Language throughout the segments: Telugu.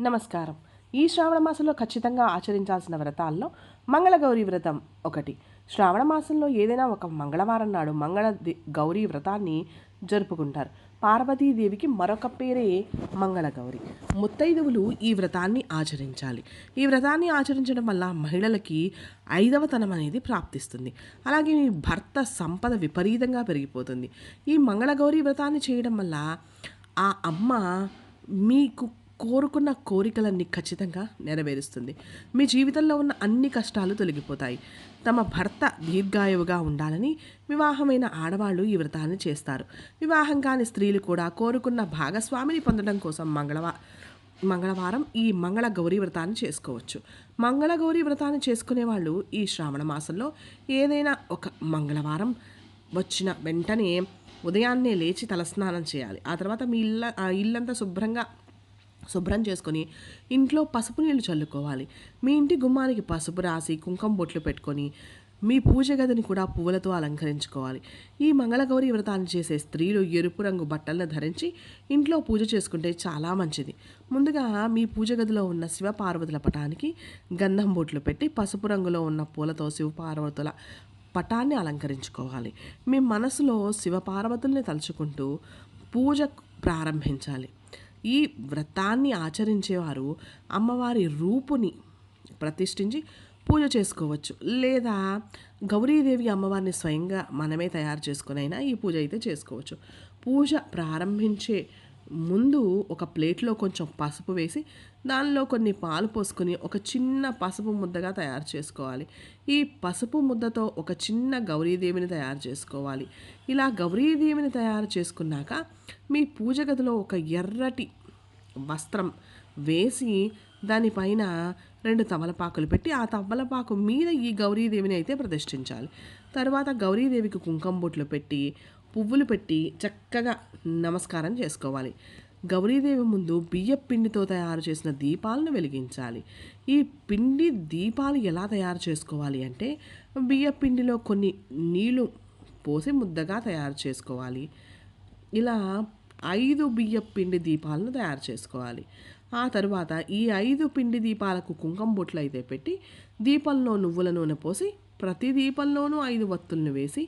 నమస్కారం. ఈ శ్రావణ మాసంలో ఖచ్చితంగా ఆచరించాల్సిన వ్రతాల్లో మంగళగౌరి వ్రతం ఒకటి. శ్రావణ మాసంలో ఏదైనా ఒక మంగళవారం నాడు మంగళ గౌరీ వ్రతాన్ని జరుపుకుంటారు. పార్వతీదేవికి మరొక పేరే మంగళగౌరి. ముత్తైదువులు ఈ వ్రతాన్ని ఆచరించాలి. ఈ వ్రతాన్ని ఆచరించడం వల్ల మహిళలకి ఐదవతనం అనేది ప్రాప్తిస్తుంది. అలాగే మీ భర్త సంపద విపరీతంగా పెరిగిపోతుంది. ఈ మంగళగౌరి వ్రతాన్ని చేయడం వల్ల ఆ అమ్మ మీకు కోరుకున్న కోరికలన్నీ ఖచ్చితంగా నెరవేరుస్తుంది. మీ జీవితంలో ఉన్న అన్ని కష్టాలు తొలగిపోతాయి. తమ భర్త దీర్ఘాయువుగా ఉండాలని వివాహమైన ఆడవాళ్ళు ఈ వ్రతాన్ని చేస్తారు. వివాహం కాని స్త్రీలు కూడా కోరుకున్న భాగస్వామిని పొందడం కోసం మంగళవా మంగళవారం ఈ మంగళ గౌరీ వ్రతాన్ని చేసుకోవచ్చు. మంగళ గౌరీ వ్రతాన్ని చేసుకునే వాళ్ళు ఈ శ్రావణ మాసంలో ఏదైనా ఒక మంగళవారం వచ్చిన వెంటనే ఉదయాన్నే లేచి తలస్నానం చేయాలి. ఆ తర్వాత మీ ఇళ్ళ ఇల్లంతా శుభ్రంగా శుభ్రం చేసుకొని ఇంట్లో పసుపు నీళ్ళు చల్లుకోవాలి. మీ ఇంటి గుమ్మానికి పసుపు రాసి కుంకుమ బొట్లు పెట్టుకొని మీ పూజ గదిని కూడా పువ్వులతో అలంకరించుకోవాలి. ఈ మంగళగౌరి వ్రతాన్ని చేసే స్త్రీలు ఎరుపు రంగు బట్టలను ధరించి ఇంట్లో పూజ చేసుకుంటే చాలా మంచిది. ముందుగా మీ పూజ గదిలో ఉన్న శివపార్వతుల పటానికి గంధం బొట్లు పెట్టి పసుపు రంగులో ఉన్న పూలతో శివపార్వతుల పటాన్ని అలంకరించుకోవాలి. మీ మనసులో శివపార్వతుల్ని తలుచుకుంటూ పూజ ప్రారంభించాలి. ఈ వ్రతాన్ని ఆచరించేవారు అమ్మవారి రూపుని ప్రతిష్ఠించి పూజ చేసుకోవచ్చు. లేదా గౌరీదేవి అమ్మవారిని స్వయంగా మనమే తయారు చేసుకునైనా ఈ పూజ అయితే చేసుకోవచ్చు. పూజ ప్రారంభించే ముందు ఒక ప్లేట్లో కొంచెం పసుపు వేసి దానిలో కొన్ని పాలు పోసుకొని ఒక చిన్న పసుపు ముద్దగా తయారు చేసుకోవాలి. ఈ పసుపు ముద్దతో ఒక చిన్న గౌరీదేవిని తయారు చేసుకోవాలి. ఇలా గౌరీదేవిని తయారు చేసుకున్నాక మీ పూజ గదిలో ఒక ఎర్రటి వస్త్రం వేసి దానిపైన రెండు తమలపాకులు పెట్టి ఆ తమలపాకు మీద ఈ గౌరీదేవిని అయితే ప్రతిష్ఠించాలి. తర్వాత గౌరీదేవికి కుంకుమ బొట్లు పెట్టి పువ్వులు పెట్టి చక్కగా నమస్కారం చేసుకోవాలి. గౌరీదేవి ముందు బియ్య పిండితో తయారు చేసిన దీపాలను వెలిగించాలి. ఈ పిండి దీపాలు ఎలా తయారు చేసుకోవాలి అంటే బియ్య పిండిలో కొన్ని నీళ్ళు పోసి ముద్దగా తయారు చేసుకోవాలి. ఇలా ఐదు బియ్య పిండి దీపాలను తయారు చేసుకోవాలి. ఆ తర్వాత ఈ ఐదు పిండి దీపాలకు కుంకుమ బొట్లు అయితే పెట్టి దీపంలో నువ్వుల నూనె పోసి ప్రతి దీపంలోనూ ఐదు వత్తులను వేసి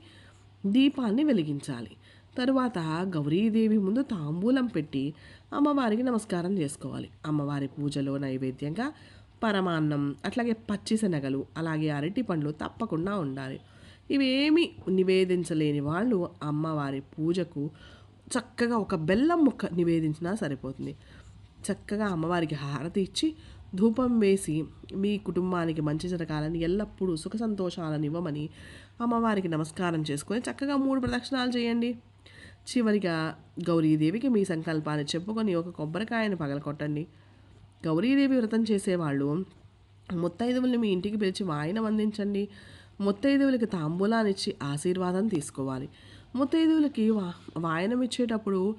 దీపాన్ని వెలిగించాలి. తరువాత గౌరీదేవి ముందు తాంబూలం పెట్టి అమ్మవారికి నమస్కారం చేసుకోవాలి. అమ్మవారి పూజలో నైవేద్యంగా పరమాన్నం అట్లాగే పచ్చిశనగలు అలాగే అరటి పండ్లు తప్పకుండా ఉండాలి. ఇవేమి నివేదించలేని వాళ్ళు అమ్మవారి పూజకు చక్కగా ఒక బెల్లం ముక్క నివేదించినా సరిపోతుంది. చక్కగా అమ్మవారికి హారతి ఇచ్చి ధూపం వేసి మీ కుటుంబానికి మంచి జరగాలని ఎల్లప్పుడూ సుఖ సంతోషాలను ఇవ్వమని అమ్మవారికి నమస్కారం చేసుకొని చక్కగా మూడు ప్రదక్షిణాలు చేయండి. చివరిగా గౌరీదేవికి మీ సంకల్పాన్ని చెప్పుకొని ఒక కొబ్బరికాయను పగలకొట్టండి గౌరీదేవి వ్రతం చేసేవాళ్ళు ముత్తైదువుల్ని మీ ఇంటికి పిలిచి వాయనం అందించండి ముత్తైదువులకి తాంబూలానిచ్చి ఆశీర్వాదం తీసుకోవాలి. ముత్తైదువులకి వా వాయనం ఇచ్చేటప్పుడు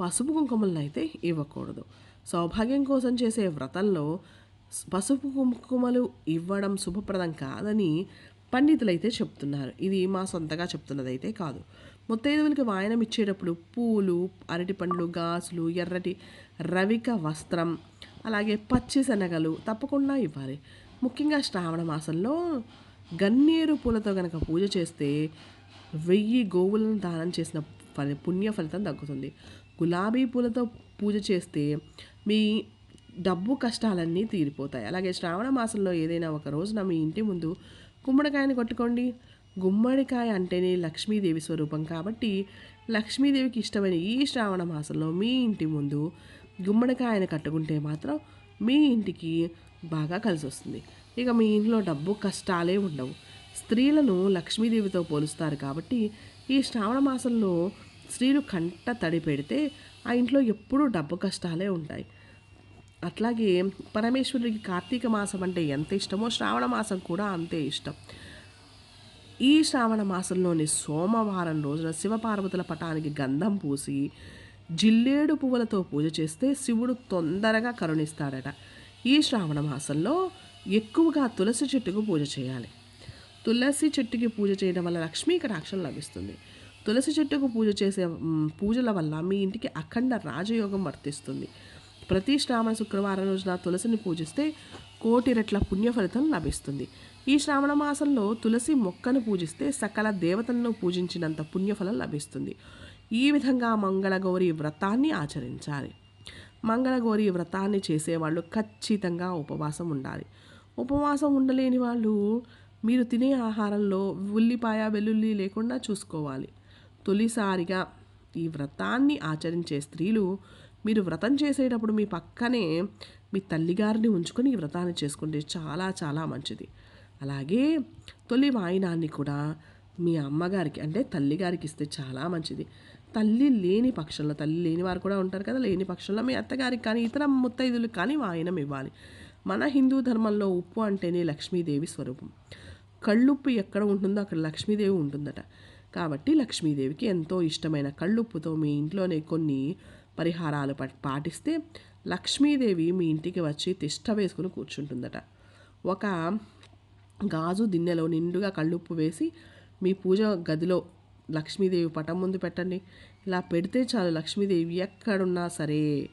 పసుపు కుంకుమలను అయితే ఇవ్వకూడదు. సౌభాగ్యం కోసం చేసే వ్రతంలో పసుపు కుంకుమలు ఇవ్వడం శుభప్రదం కాదని పండితులైతే చెప్తున్నారు. ఇది మా సొంతగా చెప్తున్నదైతే కాదు. ముత్తైదువులకి వాయనం ఇచ్చేటప్పుడు పూలు అరటి పండ్లు ఎర్రటి రవిక వస్త్రం అలాగే పచ్చి శనగలు తప్పకుండా ఇవ్వాలి. ముఖ్యంగా శ్రావణ మాసంలో గన్నేరు పూలతో కనుక పూజ చేస్తే వెయ్యి గోవులను దానం చేసిన ఫలి పుణ్య ఫలితం తగ్గుతుంది గులాబీ పూలతో పూజ చేస్తే మీ డబ్బు కష్టాలన్నీ తీరిపోతాయి. అలాగే శ్రావణ మాసంలో ఏదైనా ఒక రోజున మీ ఇంటి ముందు గుమ్మడికాయని కొట్టుకోండి. గుమ్మడికాయ అంటేనే లక్ష్మీదేవి స్వరూపం కాబట్టి లక్ష్మీదేవికి ఇష్టమైన ఈ శ్రావణ మాసంలో మీ ఇంటి ముందు గుమ్మడికాయని కట్టుకుంటే మాత్రం మీ ఇంటికి బాగా కలిసి వస్తుంది. ఇక మీ ఇంట్లో డబ్బు కష్టాలే ఉండవు. స్త్రీలను లక్ష్మీదేవితో పోలుస్తారు కాబట్టి ఈ శ్రావణ మాసంలో స్త్రీలు కంట తడి పెడితే ఆ ఇంట్లో ఎప్పుడూ డబ్బు కష్టాలే ఉంటాయి. అట్లాగే పరమేశ్వరుడికి కార్తీక మాసం అంటే ఎంత ఇష్టమో శ్రావణ మాసం కూడా అంతే ఇష్టం. ఈ శ్రావణ మాసంలోని సోమవారం రోజున శివపార్వతుల పటానికి గంధం పూసి జిల్లేడు పువ్వులతో పూజ చేస్తే శివుడు తొందరగా కరుణిస్తాడట. ఈ శ్రావణ మాసంలో ఎక్కువగా తులసి చెట్టుకు పూజ చేయాలి. తులసి చెట్టుకి పూజ చేయడం వల్ల లక్ష్మీ కటాక్షం లభిస్తుంది. తులసి చెట్టుకు పూజ చేసే పూజల వల్ల మీ ఇంటికి అఖండ రాజయోగం వర్తిస్తుంది. ప్రతి శ్రావణ శుక్రవారం రోజున తులసిని పూజిస్తే కోటి రెట్ల పుణ్య ఫలితం లభిస్తుంది. ఈ శ్రావణ మాసంలో తులసి మొక్కను పూజిస్తే సకల దేవతలను పూజించినంత పుణ్యఫలం లభిస్తుంది. ఈ విధంగా మంగళగౌరి వ్రతాన్ని ఆచరించాలి. మంగళగౌరి వ్రతాన్ని చేసేవాళ్ళు ఖచ్చితంగా ఉపవాసం ఉండాలి. ఉపవాసం ఉండలేని వాళ్ళు మీరు తినే ఆహారంలో ఉల్లిపాయ వెల్లుల్లి లేకుండా చూసుకోవాలి. తొలిసారిగా ఈ వ్రతాన్ని ఆచరించే స్త్రీలు మీరు వ్రతం చేసేటప్పుడు మీ పక్కనే మీ తల్లిగారిని ఉంచుకొని ఈ వ్రతాన్ని చేసుకుంటే చాలా చాలా మంచిది. అలాగే తొలి వాయినాన్ని కూడా మీ అమ్మగారికి అంటే తల్లిగారికి ఇస్తే చాలా మంచిది. తల్లి లేని పక్షంలో తల్లి లేని వారు కూడా ఉంటారు కదా లేని పక్షంలో మీ అత్తగారికి కానీ ఇతర ముత్తైదులకు కానీ వాయినం ఇవ్వాలి. మన హిందూ ధర్మంలో ఉప్పు అంటేనే లక్ష్మీదేవి స్వరూపం. కళ్ళుప్పు ఎక్కడ ఉంటుందో అక్కడ లక్ష్మీదేవి ఉంటుందట. కాబట్టి లక్ష్మీదేవికి ఎంతో ఇష్టమైన కళ్ళుప్పుతో మీ ఇంట్లోనే కొన్ని పరిహారాలు ప- పాటిస్తే లక్ష్మీదేవి మీ ఇంటికి వచ్చి తిష్ట వేసుకుని కూర్చుంటుందట. ఒక గాజు దిన్నెలో నిండుగా కళ్ళుప్పు వేసి మీ పూజ గదిలో లక్ష్మీదేవి పటం ముందు పెట్టండి. ఇలా పెడితే చాలు లక్ష్మీదేవి ఎక్కడున్నా సరే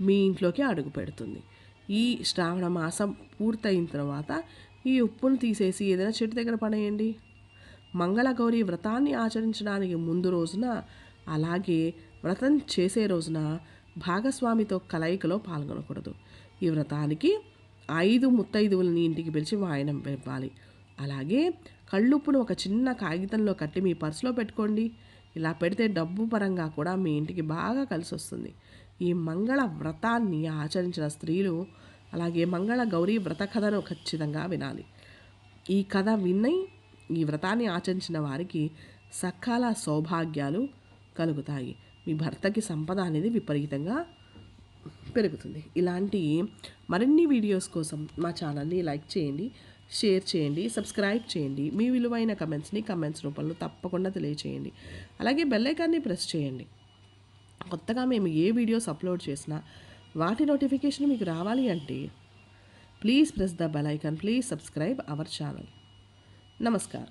మీ ఇంట్లోకి అడుగు పెడుతుంది. ఈ శ్రావణ మాసం పూర్తయిన తర్వాత ఈ ఉప్పును తీసేసి ఏదైనా చెట్టు దగ్గర పడేయండి. మంగళగౌరి వ్రతాన్ని ఆచరించడానికి ముందు రోజున అలాగే వ్రతం చేసే రోజున భాగస్వామితో కలయికలో పాల్గొనకూడదు. ఈ వ్రతానికి ఐదు ముత్తైదువులని ఇంటికి పిలిచి వాయనం ఇవ్వాలి అలాగే కళ్ళుప్పును ఒక చిన్న కాగితంలో కట్టి మీ పర్సులో పెట్టుకోండి. ఇలా పెడితే డబ్బు పరంగా కూడా మీ ఇంటికి బాగా కలిసి వస్తుంది ఈ మంగళ వ్రతాన్ని ఆచరించిన స్త్రీలు అలాగే మంగళ గౌరీ వ్రత కథను ఖచ్చితంగా వినాలి. ఈ కథ విన్నై ఈ వ్రతాన్ని ఆచరించిన వారికి సకాల సౌభాగ్యాలు కలుగుతాయి. మీ భర్తకి సంపద అనేది విపరీతంగా పెరుగుతుంది. ఇలాంటి మరిన్ని వీడియోస్ కోసం మా ఛానల్ని లైక్ చేయండి షేర్ చేయండి సబ్స్క్రైబ్ చేయండి. మీ విలువైన కమెంట్స్ని కమెంట్స్ రూపంలో తప్పకుండా తెలియచేయండి. అలాగే బెల్ ఐకాన్ని ప్రెస్ చేయండి. కొత్తగా మేము ఏ వీడియోస్ అప్లోడ్ చేసినా వాటి నోటిఫికేషన్ మీకు రావాలి అంటే please press the bell icon please subscribe our channel. నమస్కారం